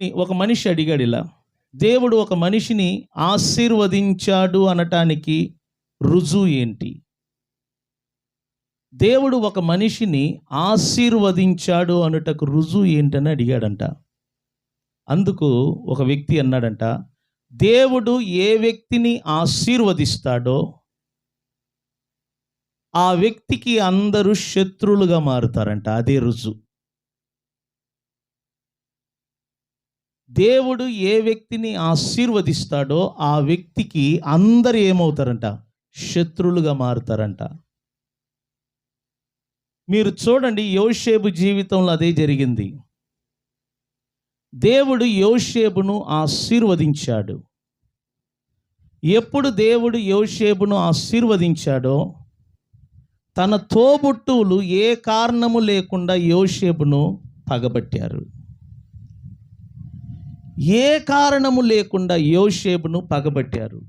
ఒక మనిషి అడిగాడు ఇలా దేవుడు ఒక మనిషిని ఆశీర్వదించాడు అనటానికి రుజువు ఏంటి? దేవుడు ఒక మనిషిని ఆశీర్వదించాడు అనుటకు రుజువు ఏంటని అడిగాడంట. అందుకు ఒక వ్యక్తి అన్నాడంట దేవుడు ఏ వ్యక్తిని ఆశీర్వదిస్తాడో ఆ వ్యక్తికి అందరూ శత్రువులుగా మారుతారంట అదే రుజువు. దేవుడు ఏ వ్యక్తిని ఆశీర్వదిస్తాడో ఆ వ్యక్తికి అందరు ఏమవుతారంట? శత్రులుగా మారుతారంట. మీరు చూడండి యోషేబు జీవితంలో అదే జరిగింది. దేవుడు యోషేబును ఆశీర్వదించాడు. ఎప్పుడు దేవుడు యోషేబును ఆశీర్వదించాడో తన తోబుట్టువులు ఏ కారణము లేకుండా యోషేబును పగబట్టారు. ఏ కారణము లేకుండా యోషేబును పగబట్టారు?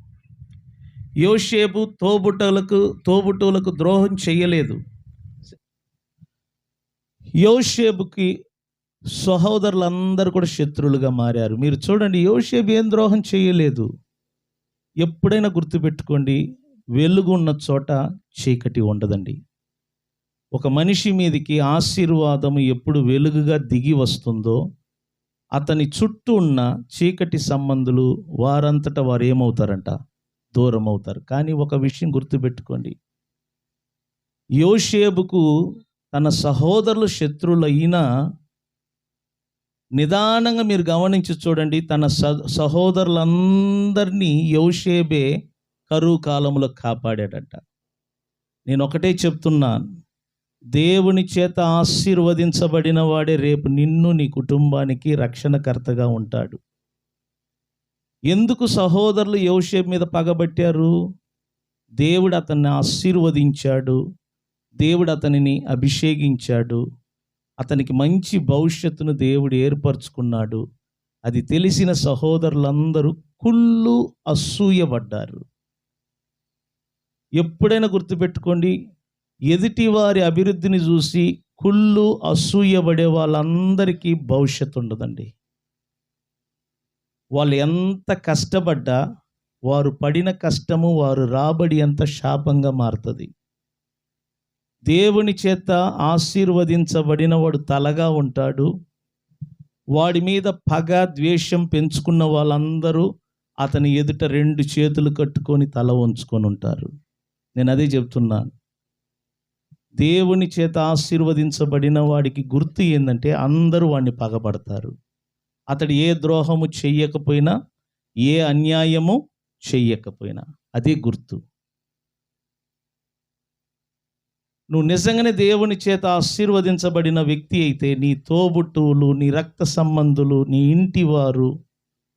యోషేబు తోబుటలకు తోబుట్టువులకు ద్రోహం చేయలేదు. యోషేబుకి సహోదరులందరూ కూడా శత్రువులుగా మారారు. మీరు చూడండి యోషేబు ఏం ద్రోహం చేయలేదు. ఎప్పుడైనా గుర్తుపెట్టుకోండి వెలుగు ఉన్న చోట చీకటి ఉండదండి. ఒక మనిషి మీదకి ఆశీర్వాదము ఎప్పుడు వెలుగుగా దిగి వస్తుందో అతని చుట్టూ ఉన్న చీకటి సంబంధులు వారంతట వారు ఏమవుతారంట? దూరం అవుతారు కానీ ఒక విషయం గుర్తుపెట్టుకోండి. యోషేబుకు తన సహోదరులు శత్రువులైనా నిదానంగా మీరు గమనించి చూడండి. తన స సహోదరులందరినీ యోషేబే కరువు కాలంలో కాపాడాడట. నేను ఒకటే చెప్తున్నాను. దేవుని చేత ఆశీర్వదించబడిన వాడే రేపు నిన్ను నీ కుటుంబానికి రక్షణకర్తగా ఉంటాడు. ఎందుకు సహోదరులు యోషేపు మీద పగబట్టారు? దేవుడు అతన్ని ఆశీర్వదించాడు. దేవుడు అతనిని అభిషేకించాడు. అతనికి మంచి భవిష్యత్తును దేవుడు ఏర్పరచుకున్నాడు. అది తెలిసిన సహోదరులందరూ కుళ్ళు అసూయపడ్డారు. ఎప్పుడైనా గుర్తుపెట్టుకోండి ఎదుటి వారి అభివృద్ధిని చూసి కుళ్ళు అసూయబడే వాళ్ళందరికీ భవిష్యత్తు ఉండదండి. వాళ్ళు ఎంత కష్టపడ్డా వారు పడిన కష్టము వారు రాబడి ఎంత శాపంగా మారుతుంది. దేవుని చేత ఆశీర్వదించబడిన వాడు తలగా ఉంటాడు. వాడి మీద పగ ద్వేషం పెంచుకున్న వాళ్ళందరూ అతని ఎదుట రెండు చేతులు కట్టుకొని తల ఉంచుకొని ఉంటారు. నేను అదే చెప్తున్నాను. దేవుని చేత ఆశీర్వదించబడిన వాడికి గుర్తు ఏంటంటే అందరూ వాడిని పగపడతారు అతడు ఏ ద్రోహము చెయ్యకపోయినా ఏ అన్యాయము చెయ్యకపోయినా అదే గుర్తు. నువ్వు నిజంగానే దేవుని చేత ఆశీర్వదించబడిన వ్యక్తి అయితే నీ తోబుట్టువులు నీ రక్త సంబంధులు నీ ఇంటివారు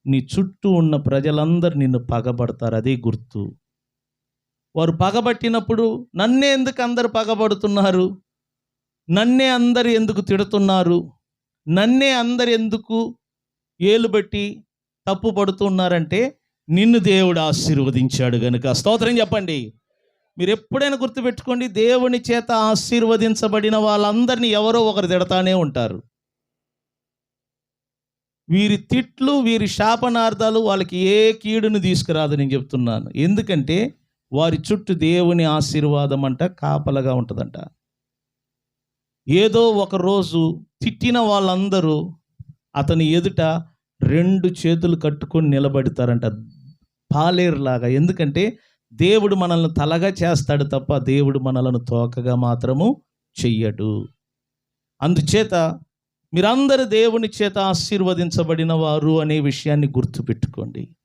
నీ చుట్టూ ఉన్న ప్రజలందరూ నిన్ను పగబడతారు. అదే గుర్తు. వారు పగబట్టినప్పుడు నన్నే ఎందుకు అందరు పగబడుతున్నారు? నన్నే అందరు ఎందుకు తిడుతున్నారు? నన్నే అందరు ఎందుకు ఏలుబట్టి తప్పు పడుతున్నారంటే నిన్ను దేవుడు ఆశీర్వదించాడు గనుక. స్తోత్రం చెప్పండి. మీరు ఎప్పుడైనా గుర్తుపెట్టుకోండి దేవుని చేత ఆశీర్వదించబడిన వాళ్ళందరినీ ఎవరో ఒకరు తిడతానే ఉంటారు. వీరి తిట్లు వీరి శాపనార్థాలు వాళ్ళకి ఏ కీడును తీసుకురాదు నేను చెప్తున్నాను. ఎందుకంటే వారి చుట్టూ దేవుని ఆశీర్వాదం అంట కాపలగా ఉంటుందంట. ఏదో ఒక రోజు తిట్టిన వాళ్ళందరూ అతని ఎదుట రెండు చేతులు కట్టుకొని నిలబడతారంట. పాలేరులాగా. ఎందుకంటే దేవుడు మనల్ని తలగా చేస్తాడు తప్ప దేవుడు మనలను తోకగా మాత్రము చెయ్యడు. అందుచేత మీరందరూ దేవుని చేత ఆశీర్వదించబడిన వారు అనే విషయాన్ని గుర్తుపెట్టుకోండి.